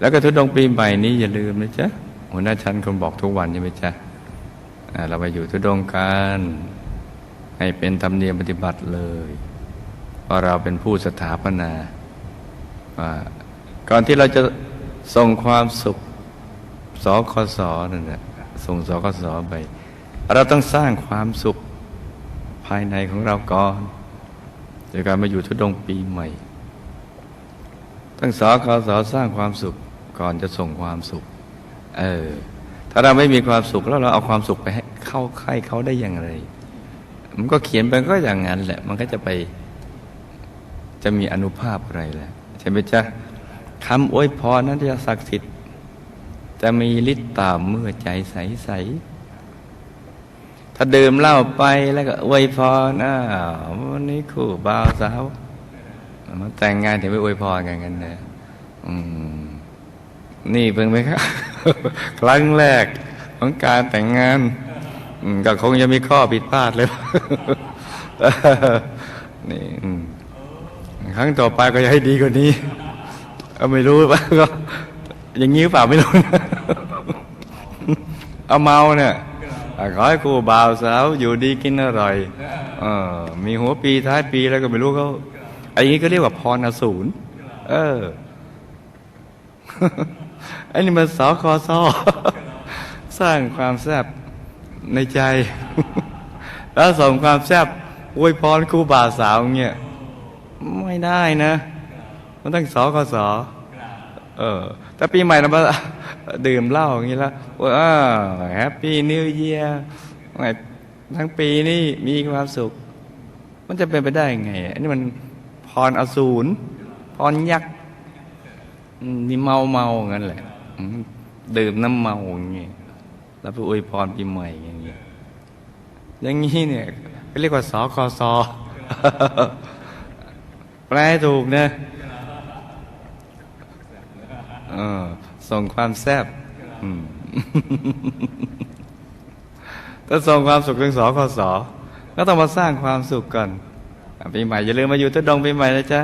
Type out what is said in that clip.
แล้วก็ทุดงปีใหม่นี้อย่าลืมนะจ๊ะหัวหน้าชั้นคนบอกทุกวันใช่ไหมจ๊ะเราไปอยู่ทุดงกันให้เป็นธรรมเนียมปฏิบัติเลยเพราะเราเป็นผู้สถาปนาว่าก่อนที่เราจะส่งความสุขสคสนั่นแหละส่งสคสไป เราต้องสร้างความสุขภายในของเราก่อนโดยการมาอยู่ทุดงปีใหม่ทั้งสคสสร้างความสุข ก่อนจะส่งความสุข เออ ถ้าเราไม่มีความสุขแล้วเราเอาความสุขไปให้เข้าใครเขาได้อย่างไร มันก็เขียนไปก็อย่างนั้นแหละ มันก็จะไป จะมีอนุภาพอะไรแหละใช่ไหมจ๊ะคำอวยพรนั้นจะศักดิ์สิทธิ์ จะมีฤทธิ์ตามเมื่อใจใสๆถ้าดื่มเหล้าไปแล้วก็อวยพรอ้าววันนี้คู่บ่าวสาวมาแต่งงานถึงไปอวยพรกันกันนะอืม นี่เพิ่งไหมครับครั้งแรกของการแต่งงานก็คงจะมีข้อผิดพลาดเลยนี่ครั้งต่อไปก็จะให้ดีกว่านี้ก็ไม่รู้ว่าก็อย่างนี้หรือเปล่าไม่รู้นะเอาเมาเนี่ยขอให้ครูบ่าวสาวอยู่ดีกินอร่อยออมีหัวปีท้ายปีแล้วก็ไม่รู้เขาไอ้นี้ก็เรียกว่าพรอสูรเออ อันนี้มันสคสสร้างความแซ่บในใจ แล้วส่งความแซ่บอวยพรครูบ่าวสาวเงี้ยไม่ได้นะ มันต้องสคสเออถ้าปีใหม่เรามาดื่มเหล้าอย่างนี้แล้วว้าแฮปปี้นิวเยียร์ทั้งปีนี่มีความสุข มันจะเป็นไปได้ยังไง อันนี้มันพรอสูรพรยักษ์อืม นี่เมาเมาๆงั้นแหละดื่มน้ำเมาอย่างเงี้ยแล้วไปอวยพรปีใหม่อย่างเงี้ยอย่างนี้เนี่ยก็เรียกว่าสคสแปลถูกนะเออส่งความแซ่บถ้าส่งความสุขถึงสคสก็ต้องมาสร้างความสุขก่อนปีใหม่อย่าลืมมาอยู่ทุดงปีใหม่นะจ๊ะ